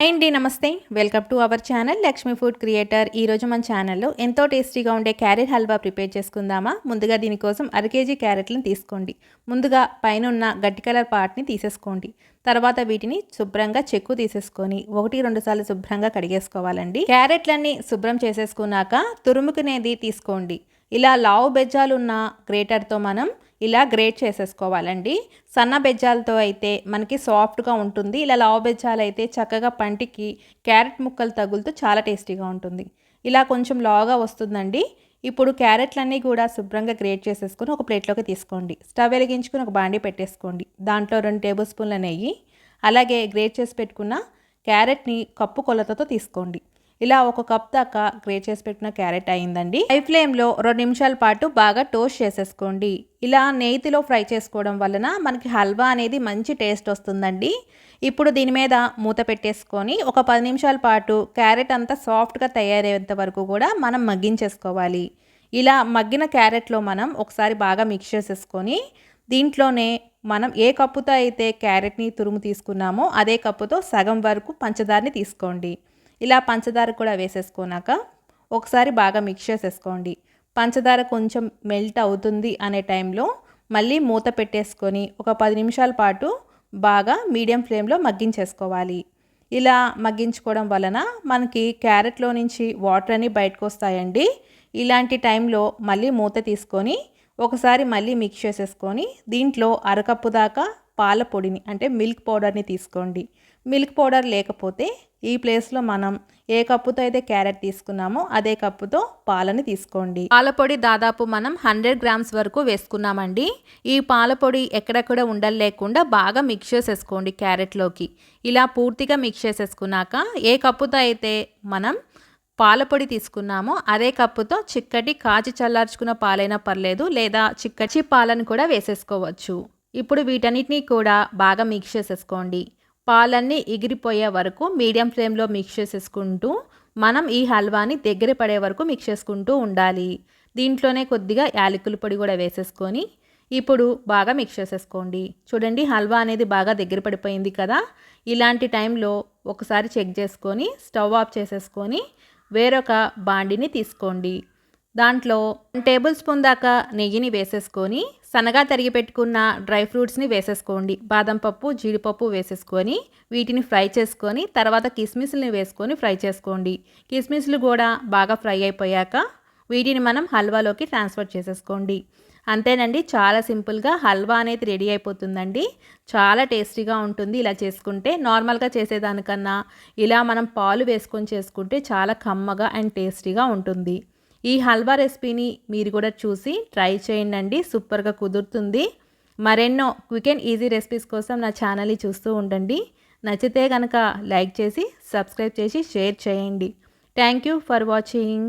అండి నమస్తే. Welcome to our channel Lakshmi food creator ఈరోజు మన ఛానల్లో ఎంతో టేస్టీగా ఉండే క్యారెట్ హల్వా ప్రిపేర్ చేసుకుందామా? ముందుగా దీనికోసం అర కేజీ క్యారెట్లను తీసుకోండి. ముందుగా పైన ఉన్న గట్టి కలర్ పార్ట్ని తీసేసుకోండి. తర్వాత వీటిని శుభ్రంగా చెక్కు తీసేసుకొని ఒకటి రెండు సార్లు శుభ్రంగా కడిగేసుకోవాలండి. క్యారెట్లన్నీ శుభ్రం చేసేసుకున్నాక తురుముకునేది తీసుకోండి. ఇలా లావు బెజ్జాలున్న గ్రేటర్తో మనం ఇలా గ్రేట్ చేసేసుకోవాలండి. సన్న బెజ్జాలతో అయితే మనకి సాఫ్ట్గా ఉంటుంది. ఇలా లావు బెజ్జాలు అయితే చక్కగా పంటికి క్యారెట్ ముక్కలు తగులుతూ చాలా టేస్టీగా ఉంటుంది. ఇలా కొంచెం లావుగా వస్తుందండి. ఇప్పుడు క్యారెట్లన్నీ కూడా శుభ్రంగా గ్రేట్ చేసేసుకొని ఒక ప్లేట్లోకి తీసుకోండి. స్టవ్ వెలిగించుకుని ఒక బాండీ పెట్టేసుకోండి. దాంట్లో రెండు టేబుల్ స్పూన్ల నెయ్యి అలాగే గ్రేట్ చేసి పెట్టుకున్న క్యారెట్ని కప్పు కొలతతో తీసుకోండి. ఇలా ఒక కప్ దాకా గ్రేట్ చేసి పెట్టిన క్యారెట్ అయిందండి. హై ఫ్లేమ్లో రెండు నిమిషాల పాటు బాగా టోస్ట్ చేసేసుకోండి. ఇలా నేతిలో ఫ్రై చేసుకోవడం వలన మనకి హల్వా అనేది మంచి టేస్ట్ వస్తుందండి. ఇప్పుడు దీని మీద మూత పెట్టేసుకొని ఒక పది నిమిషాల పాటు క్యారెట్ అంతా సాఫ్ట్గా తయారయ్యేంత వరకు కూడా మనం మగ్గించేసుకోవాలి. ఇలా మగ్గిన క్యారెట్లో మనం ఒకసారి బాగా మిక్స్ చేసేసుకొని దీంట్లోనే మనం ఏ కప్పుతో అయితే క్యారెట్ని తురుము తీసుకున్నామో అదే కప్పుతో సగం వరకు పంచదారని తీసుకోండి. ఇలా పంచదార కూడా వేసేసుకున్నాక ఒకసారి బాగా మిక్స్ చేసేసుకోండి. పంచదార కొంచెం మెల్ట్ అవుతుంది అనే టైంలో మళ్ళీ మూత పెట్టేసుకొని ఒక పది నిమిషాల పాటు బాగా మీడియం ఫ్లేమ్లో మగ్గించేసుకోవాలి. ఇలా మగ్గించుకోవడం వలన మనకి క్యారెట్లో నుంచి వాటర్ అని బయటకు వస్తాయండి. ఇలాంటి టైంలో మళ్ళీ మూత తీసుకొని ఒకసారి మళ్ళీ మిక్స్ చేసేసుకొని దీంట్లో అరకప్పు దాకా పాల పొడిని అంటే మిల్క్ పౌడర్ని తీసుకోండి. మిల్క్ పౌడర్ లేకపోతే ఈ ప్లేస్లో మనం ఏ కప్పుతో అయితే క్యారెట్ తీసుకున్నామో అదే కప్పుతో పాలని తీసుకోండి. పాలపొడి దాదాపు మనం హండ్రెడ్ గ్రామ్స్ వరకు వేసుకున్నామండి. ఈ పాలపొడి ఎక్కడెక్కడ ఉండలు లేకుండా బాగా మిక్స్ చేసేసుకోండి క్యారెట్లోకి. ఇలా పూర్తిగా మిక్స్ చేసేసుకున్నాక ఏ కప్పుతో అయితే మనం పాలపొడి తీసుకున్నామో అదే కప్పుతో చిక్కటి కాచి చల్లార్చుకున్న పాలైనా పర్లేదు లేదా చిక్కటి పాలను కూడా వేసేసుకోవచ్చు. ఇప్పుడు వీటన్నిటినీ కూడా బాగా మిక్స్ చేసేసుకోండి. పాలన్నీ ఎగిరిపోయే వరకు మీడియం ఫ్లేమ్లో మిక్స్ చేసేసుకుంటూ మనం ఈ హల్వాని దగ్గర పడే వరకు మిక్స్ చేసుకుంటూ ఉండాలి. దీంట్లోనే కొద్దిగా యాలకుల పొడి కూడా వేసేసుకొని ఇప్పుడు బాగా మిక్స్ చేసేసుకోండి. చూడండి హల్వా అనేది బాగా దగ్గర పడిపోయింది కదా. ఇలాంటి టైంలో ఒకసారి చెక్ చేసుకొని స్టవ్ ఆఫ్ చేసేసుకొని వేరొక బాండిని తీసుకోండి. దాంట్లో టేబుల్ స్పూన్ దాకా నెయ్యిని వేసేసుకొని సన్నగా తరిగి పెట్టుకున్న డ్రై ఫ్రూట్స్ని వేసేసుకోండి. బాదం పప్పు జీడిపప్పు వేసేసుకొని వీటిని ఫ్రై చేసుకొని తర్వాత కిస్మిస్ని వేసుకొని ఫ్రై చేసుకోండి. కిస్మిస్లు కూడా బాగా ఫ్రై అయిపోయాక వీటిని మనం హల్వాలోకి ట్రాన్స్ఫర్ చేసేసుకోండి. అంతేనండి చాలా సింపుల్గా హల్వా అనేది రెడీ అయిపోతుందండి. చాలా టేస్టీగా ఉంటుంది ఇలా చేసుకుంటే. నార్మల్గా చేసేదానికన్నా ఇలా మనం పాలు వేసుకొని చేసుకుంటే చాలా కమ్మగా అండ్ టేస్టీగా ఉంటుంది. ఈ హల్వా రెసిపీని మీరు కూడా చూసి ట్రై చేయండి సూపర్గా కుదురుతుంది. మరెన్నో క్విక్ అండ్ ఈజీ రెసిపీస్ కోసం నా ఛానల్ని చూస్తూ ఉండండి. నచ్చితే కనుక లైక్ చేసి సబ్స్క్రైబ్ చేసి షేర్ చేయండి. Thank you for watching.